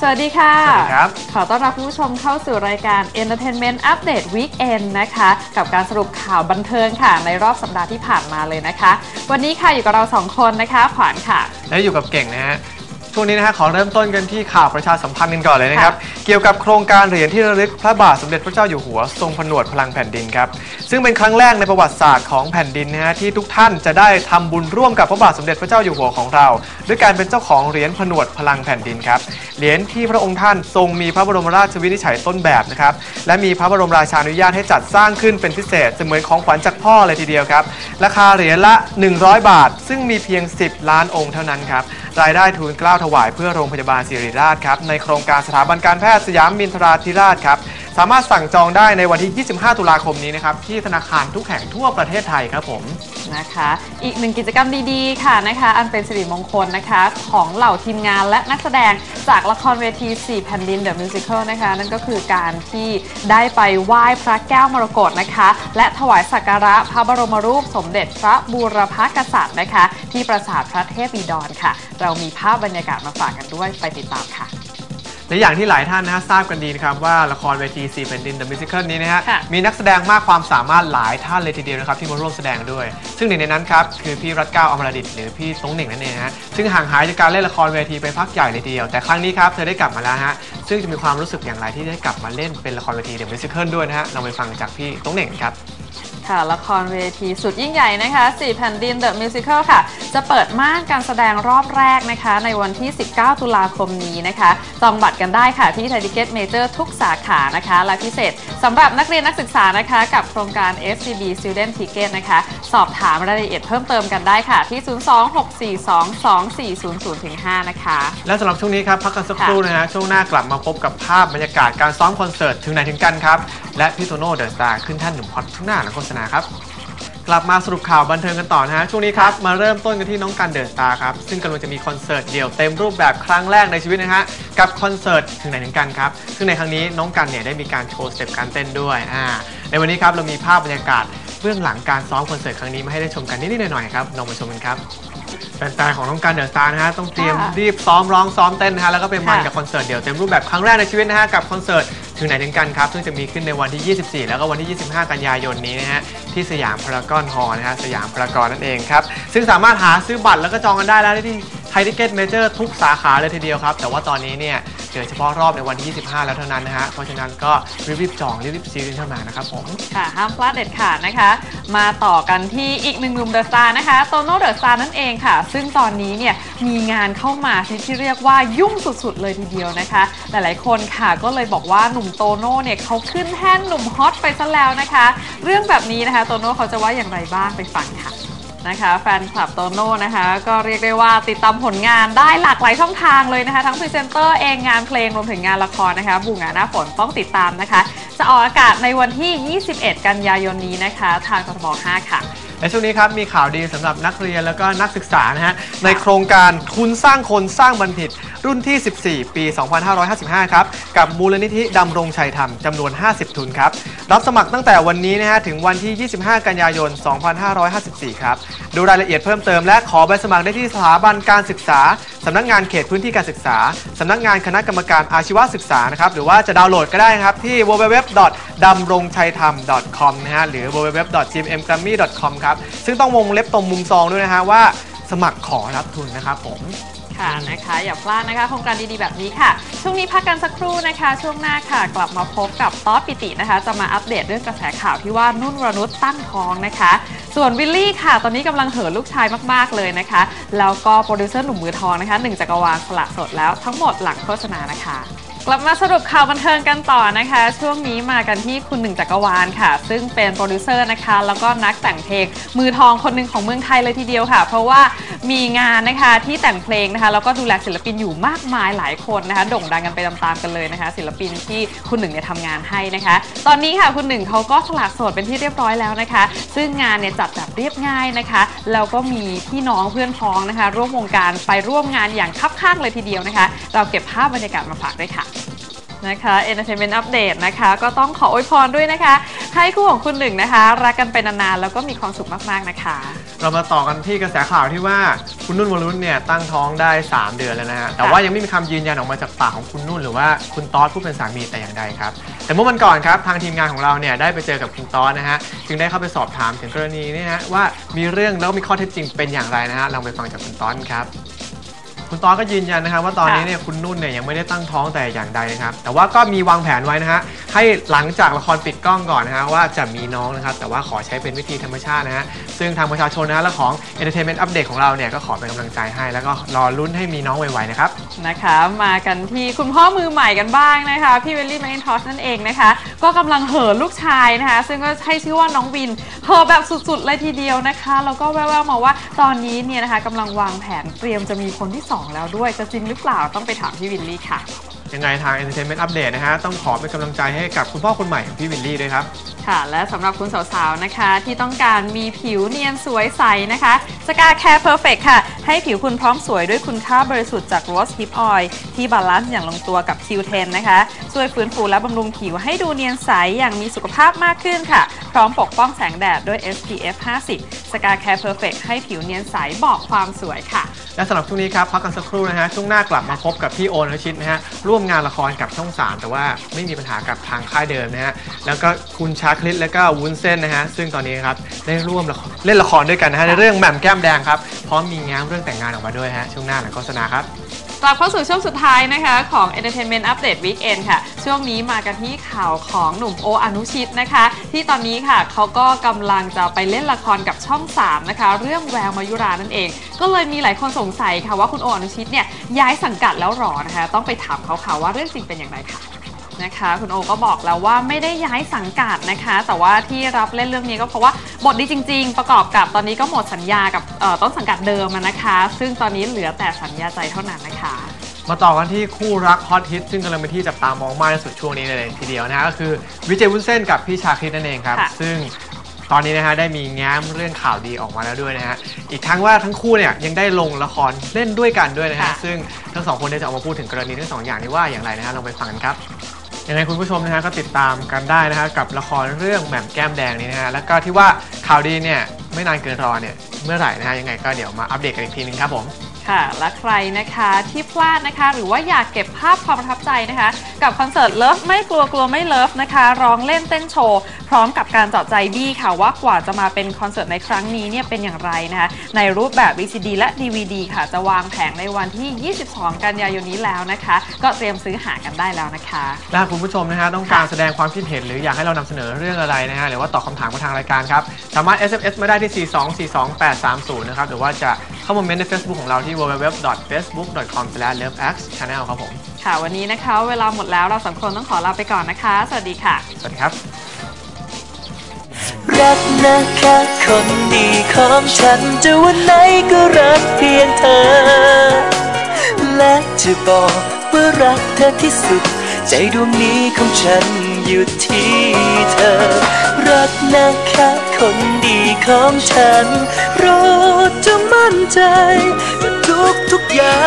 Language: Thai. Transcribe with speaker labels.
Speaker 1: สวัสดีค่ะ
Speaker 2: สวัสดีครับ
Speaker 1: ขอต้อนรับผู้ชมเข้าสู่รายการ Entertainment Update Weekend นะคะ กับการสรุปข่าวบันเทิงค่ะ ในรอบสัปดาห์ที่ผ่านมาเลยนะคะ วันนี้ค่ะอยู่กับเราสองคนนะคะ ขวานค่ะ
Speaker 2: และอยู่กับเก่งนะฮะ ช่วงนี้นะฮะขอเริ่มต้นกันที่ข่าวประชาสัมพันธ์กันก่อนเลยนะครับ เกี่ยวกับโครงการเหรียญที่ระลึกพระบาทสมเด็จพระเจ้าอยู่หัวทรงผนวดพลังแผ่นดินครับ ซึ่งเป็นครั้งแรกในประวัติศาสตร์ของแผ่นดินนะฮะที่ทุกท่านจะได้ทำบุญร่วมกับพระบาทสมเด็จพระเจ้าอยู่หัวของเรา ด้วยการเป็นเจ้าของเหรียญผนวดพลังแผ่นดินครับ เหรียญที่พระองค์ท่านทรงมีพระบรมราชวินิจฉัยต้นแบบนะครับ และมีพระบรมราชานุญาตให้จัดสร้างขึ้นเป็นพิเศษเสมือนของขวัญจากพ่อเลยทีเดียวครับ ราคาเหรียญละ 100 บาท ซึ่งมีเพียง 10 ล้านองค์เท่านั้นครับ รายได้ทุนเกล้าถวายเพื่อโรงพยาบาลศิริราชครับในโครงการสถาบันการแพทย์สยามมินทราธิราชครับ สามารถสั่งจองได้ในวันที่ 25 ตุลาคมนี้นะครับ ที่ธนาคารทุกแห่งทั่วประเทศไทยครับผม
Speaker 1: นะคะ อีกหนึ่งกิจกรรมดีๆ ค่ะนะคะ อันเป็นสิริมงคลนะคะ ของเหล่าทีมงานและนักแสดงจากละครเวที 4 แผ่นดิน The Musical นะคะ นั่นก็คือการที่ได้ไปไหว้พระแก้วมรกตนะคะ และถวายสักการะพระบรมรูปสมเด็จพระบูรพกษัตริย์นะคะ ที่ปราสาทพระเทพบิดรค่ะ เรามีภาพบรรยากาศมาฝากกันด้วยไปติดตามค่ะ
Speaker 2: และอย่างที่หลายท่านนะฮะทราบกันดีนะครับว่าละครเวที4แผ่นดิน The Musical นี้นะฮะ
Speaker 1: ค่ะ
Speaker 2: มีนักแสดงมากความสามารถหลายท่านเลยทีเดียวนะครับที่มาร่วมแสดงด้วย ซึ่งหนึ่งในนั้นครับคือพี่รัตเก้าอมรดิตหรือพี่ตงเหน่งนั่นเองฮะซึ่งห่างหายจากการเล่นละครเวทีไปพักใหญ่เลยทีเดียว แต่ครั้งนี้ครับเธอได้กลับมาแล้วฮะซึ่งจะมีความรู้สึกอย่างไรที่ได้กลับมาเล่นเป็นละครเวที The Musical ด้วยนะฮะเราไปฟังจากพี่ตงเหน่งครับ
Speaker 1: ค่ะละครเวทีสุดยิ่งใหญ่นะคะ4แผ่นดิน The Musical ค่ะ จะเปิดม่านการแสดงรอบแรกนะคะ ในวันที่ 19 ตุลาคมนี้นะคะ จองบัตรกันได้ค่ะที่ไทยทิเกตเมเจอร์ทุกสาขานะคะ และพิเศษสำหรับนักเรียนนักศึกษานะคะ กับโครงการ SCB Student Ticket นะคะ สอบถามรายละเอียดเพิ่มเติมกันได้ค่ะ ที่ 026422400-5 นะคะ
Speaker 2: และสำหรับช่วงนี้ครับ พักกันสักครู่นะฮะช่วงหน้ากลับมาพบกับภาพบรรยากาศการซ้อมคอนเสิร์ตถึงไหนถึงกันครับ และพี่โตโน่เดอะสตาร์ขึ้นท่านหนุ่มฮอตช่วงหน้าหลังโฆษณาครับ กลับมาสรุปข่าวบันเทิงกันต่อนะฮะ ช่วงนี้ครับ มาเริ่มต้นกันที่น้องกันเดอะสตาครับ ซึ่งกำลังจะมีคอนเสิร์ตเดี่ยวเต็มรูปแบบครั้งแรกในชีวิตนะฮะ กับคอนเสิร์ตถึงไหนถึงกันครับ ซึ่งในครั้งนี้น้องกันเนี่ยได้มีการโชว์สเต็ปการเต้นด้วยอ่าในวันนี้ครับเรามีภาพบรรยากาศเบื้องหลังการซ้อมคอนเสิร์ตครั้งนี้มาให้ได้ชมกันนิดๆหน่อยๆครับลองมาชมกันครับแฟนๆของน้องกันเดอะสตาร์นะฮะต้องเตรียมรีบซ้อมร้องซ้อมเต้นนะฮะแล้วก็ไปมันกับคอนเสิร์ตเดี่ยวเต็มรูปแบบครั้งแรกในชีวิตนะฮะกับคอนเสิร์ต ถึงไหนถึงกันครับ ซึ่งจะมีขึ้นในวันที่ 24 แล้วก็วันที่ 25 กันยายนนี้นะฮะที่สยามพารากอนฮอลล์นะฮะสยามพารากอนนั่นเองครับซึ่งสามารถหาซื้อบัตรแล้วก็จองกันได้แล้วที่ ไทยทิเก็ตเมเจอร์ทุกสาขาเลยทีเดียวครับ แต่ว่าตอนนี้เนี่ยเหลือเฉพาะรอบในวันที่ 25 แล้วเท่านั้นนะฮะ เพราะฉะนั้นก็รีบๆจองรีบๆซื้อกันเข้ามานะครับผม
Speaker 1: ค่ะห้ามพลาดเด็ดขาดนะคะ มาต่อกันที่อีกหนึ่งหนุ่มเดอะสตาร์นะคะโตโน่เดอะสตาร์นั่นเองค่ะ ซึ่งตอนนี้เนี่ยมีงานเข้ามาที่ที่เรียกว่ายุ่งสุดๆ เลยทีเดียวนะคะ หลายๆคนค่ะก็เลยบอกว่าหนุ่มโตโน่เนี่ยเขาขึ้นแท่นหนุ่มฮอตไปซะแล้วนะคะ เรื่องแบบนี้นะคะโตโน่เขาจะว่าอย่างไรบ้างไปฟังค่ะ นะคะแฟนคลับโตโน่นะคะก็เรียกได้ว่าติดตามผลงานได้หลากหลายช่องทางเลยนะคะ ทั้งพรีเซนเตอร์เองงานเพลงรวมถึงงานละครนะคะบูงานหน้าฝนต้องติดตามนะคะ จะออกอากาศในวันที่ 21 กันยายนนี้นะคะ ทางกทบ5ค่ะ
Speaker 2: และช่วงนี้ครับมีข่าวดีสำหรับนักเรียนแล้วก็นักศึกษานะฮะในโครงการทุนสร้างคนสร้างบัณฑิต รุ่นที่ 14 ปี 2555 ครับ กับมูลนิธิดำรงชัยธรรมจำนวน 50 ทุนครับ รับสมัครตั้งแต่วันนี้นะฮะถึงวันที่ 25 กันยายน 2554 ครับ ดูรายละเอียดเพิ่มเติมและขอใบสมัครได้ที่สถาบันการศึกษาสำนักงานเขตพื้นที่การศึกษาสำนักงานคณะกรรมการอาชีวศึกษานะครับหรือว่าจะดาวน์โหลดก็ได้นะครับที่ www. ดำรงชัยธรรม .com นะฮะหรือ www. ครับ ซึ่งต้องวงเล็บตรงมุมซองด้วยนะฮะว่าสมัครขอรับทุนนะครับผม
Speaker 1: ค่ะนะคะ อย่าพลาดนะคะโครงการดีๆแบบนี้ค่ะ ช่วงนี้พักกันสักครู่นะคะ ช่วงหน้าค่ะ กลับมาพบกับต๊อดปิตินะคะ จะมาอัปเดตเรื่องกระแสข่าวที่ว่านุ่นวรนุชตั้งท้องนะคะ ส่วนวิลลี่ค่ะ ตอนนี้กำลังเหินลูกชายมากๆเลยนะคะ แล้วก็โปรดิวเซอร์หนุ่มมือทองนะคะหนึ่งจักรวาลสละสดแล้วทั้งหมดหลังโฆษณานะคะ กลับมาสรุปข่าวบันเทิงกันต่อนะคะ ช่วงนี้มากันที่คุณหนึ่งจักรวาลค่ะ ซึ่งเป็นโปรดิวเซอร์นะคะ แล้วก็นักแต่งเพลงมือทองคนหนึ่งของเมืองไทยเลยทีเดียวค่ะ เพราะว่ามีงานนะคะที่แต่งเพลงนะคะ แล้วก็ดูแลศิลปินอยู่มากมายหลายคนนะคะ โด่งดังกันไปตามๆกันเลยนะคะ ศิลปินที่คุณหนึ่งเนี่ยทำงานให้นะคะ ตอนนี้ค่ะคุณหนึ่งเขาก็สละโสดเป็นที่เรียบร้อยแล้วนะคะ ซึ่งงานเนี่ยจัดแบบเรียบง่ายนะคะแล้วก็มีพี่น้องเพื่อนพ้องนะคะ ร่วมวงการไปร่วมงานอย่างคับข้างเลยทีเดียวนะคะ เราเก็บภาพบรรยากาศมาฝากด้วยค่ะ นะคะ Entertainment Update นะคะ ก็ต้องขออวยพรด้วยนะคะ ให้คู่ของคุณหนึ่งนะคะ รักกันไปนานๆ แล้วก็มีความสุขมากๆนะคะ
Speaker 2: เรามาต่อกันที่กระแสข่าวที่ว่าคุณนุ่นวรนุชเนี่ยตั้งท้องได้ 3 เดือนแล้วนะฮะแต่ว่ายังไม่มีคำยืนยันออกมาจากปากของคุณนุ่น หรือว่าคุณต๊อดผู้เป็นสามีแต่อย่างใดครับ แต่เมื่อวันก่อนครับทางทีมงานของเราเนี่ยได้ไปเจอกับคุณต๊อดนะฮะจึงได้เข้าไปสอบถามถึงกรณีนี้นะฮะว่ามีเรื่องแล้วมีข้อเท็จจริงเป็นอย่างไรนะฮะลองไปฟังจากคุณต๊อดครับ คุณตอดก็ยืนยันนะครับว่าตอนนี้เนี่ยคุณนุ่นเนี่ยยังไม่ได้ตั้งท้องแต่อย่างใดนะครับแต่ว่าก็มีวางแผนไว้นะฮะ ให้หลังจากละครปิดกล้องก่อนนะฮะว่าจะมีน้องนะครับแต่ว่าขอใช้เป็นวิธีธรรมชาตินะฮะซึ่งทางประชาชนนะและของ Entertainment Update ของเราเนี่ยก็ขอเป็นกำลังใจให้ แล้วก็รอลุ้นให้มีน้องไวๆนะครับ
Speaker 1: นะคะมากันที่คุณพ่อมือใหม่กันบ้างนะคะ พี่เวลลี่แมคอินทอชนั่นเองนะคะ ก็กำลังเห่อลูกชายนะคะ ซึ่งก็ให้ชื่อว่าน้องวินเห่อแบบสุดๆเลยทีเดียวนะคะแล้วก็แว่วๆมาว่าตอนนี้เนี่ยนะคะกำลังวางแผนเตรียมจะมีคนที่ 2 แล้วด้วยจะจริงหรือเปล่าต้องไปถามพี่วิลลี่ค่ะ
Speaker 2: ยังไงทาง Entertainment Update นะฮะต้องขอเป็นกำลังใจให้กับคุณพ่อคนใหม่ของพี่วิลลี่ด้วยครับ
Speaker 1: ค่ะ และสำหรับคุณสาวๆ นะคะ ที่ต้องการมีผิวเนียนสวยใสนะคะสกาแคร์เพอร์เฟกค่ะ ให้ผิวคุณพร้อมสวยด้วยคุณค่าบริสุทธิ์จาก Rose Hip Oil ที่บาลานซ์อย่างลงตัวกับ Q10 นะคะ ช่วยฟื้นฟูและบำรุงผิวให้ดูเนียนใสอย่างมีสุขภาพมากขึ้นค่ะ พร้อมปกป้องแสงแดดด้วย SPF 50 สกาแคร์เพอร์เฟกให้ผิวเนียนใสบอกความสวยค่ะ
Speaker 2: และสำหรับช่วงนี้ครับพักกันสักครู่นะฮะช่วงหน้ากลับมาพบกับพี่โอนชิตนะฮะร่วมงานละครกับช่อง 3 แต่ว่าไม่มีปัญหากับทางค่ายเดิมนะฮะแล้วก็คุณชาคลิตและก็วุ้นเส้นนะฮะซึ่งตอนนี้ครับได้ร่วมละครเล่นละครด้วยกันนะฮะในเรื่องแหม่มแก้มแดงครับพร้อมมีแง้มเรื่องแต่งงานออกมาด้วยฮะช่วงหน้าหลังโฆษณาครับ
Speaker 1: กลับเข้าสู่ช่วงสุดท้ายนะคะของ Entertainment Update Weekend ค่ะ ช่วงนี้มากันที่ข่าวของหนุ่มโออนุชิตนะคะ ที่ตอนนี้ค่ะเขาก็กำลังจะไปเล่นละครกับช่อง 3 นะคะ เรื่องแววมายุรานั่นเอง ก็เลยมีหลายคนสงสัยค่ะว่าคุณโออนุชิตเนี่ยย้ายสังกัดแล้วหรอนะคะ ต้องไปถามเขาค่ะว่าเรื่องจริงเป็นอย่างไรค่ะ นะคะ คุณโอก็บอกแล้วว่าไม่ได้ย้ายสังกัดนะคะ แต่ว่าที่รับเล่นเรื่องนี้ก็เพราะว่าบทดีจริง ๆ ประกอบกับตอนนี้ก็หมดสัญญากับเอ่อต้นสังกัดเดิมอะนะคะ ซึ่งตอนนี้เหลือแต่สัญญาใจเท่านั้นนะคะ
Speaker 2: มาต่อกันที่คู่รักฮอตฮิตซึ่งกำลังเป็นที่จับตามองมากที่สุดช่วงนี้เลยทีเดียวนะฮะก็คือวิเจยวุ้นเส้นกับพี่ชาคริตนั่นเองครับ
Speaker 1: ค่ะ
Speaker 2: ซึ่งตอนนี้นะฮะได้มีแง้มเรื่องข่าวดีออกมาแล้วด้วยนะฮะอีกทั้งว่าทั้งคู่เนี่ยยังได้ลงละครเล่นด้วยกันด้วยนะฮะซึ่งทั้งสองคนเนี่ยจะออกมาพูดถึงกรณีทั้งสองอย่างนี้ว่าอย่างไรนะฮะลองไปฟังกันครับ ยังไงคุณผู้ชมนะฮะก็ติดตามกันได้นะฮะกับละครเรื่องแหม่มแก้มแดงนี้นะฮะแล้วก็ที่ว่าข่าวดีเนี่ยไม่นานเกินรอเนี่ยเมื่อไหร่นะฮะยังไงก็เดี๋ยวมาอัปเดตกันอีกทีนึงครับผม
Speaker 1: ค่ะ และใครนะคะที่พลาดนะคะ หรือว่าอยากเก็บภาพความประทับใจนะคะ กับคอนเสิร์ตเลิฟไม่กลัวกลัวไม่เลิฟนะคะร้องเล่นเต้นโชว์พร้อมกับการเจาะใจบี้ค่ะว่ากว่าจะมาเป็นคอนเสิร์ตในครั้งนี้เนี่ยเป็นอย่างไรนะคะในรูปแบบ VCD และ DVD ค่ะ จะวางแผงในวันที่ 22 กันยายนนี้แล้วนะคะ ก็เตรียมซื้อหากันได้แล้วนะคะ
Speaker 2: และหากคุณผู้ชมนะฮะต้องการแสดงความคิดเห็นหรืออยากให้เรานำเสนอเรื่องอะไรนะฮะหรือว่าตอบคำถามมาทางรายการครับสามารถ SMS มาได้ที่ 4242830 นะครับหรือว่าจะ เข้ามาเมนต์ใน Facebook ของเราที่ www.facebook.com/lovex channel ครับผม
Speaker 1: ค่ะ วันนี้นะคะ เวลาหมดแล้วเราสองคนต้องขอลาไปก่อนนะคะ สวัสดีค่ะ
Speaker 2: สวัสดีครับ
Speaker 3: รักนะแค่คนดีของฉันจะวันไหนก็รักเพียงเธอ และจะบอกว่ารักเธอที่สุด ใจดวงนี้ของฉัน อยู่ที่เธอ รักนะแค่คนดีของฉันรอจะมั่นใจทุกทุกอย่าง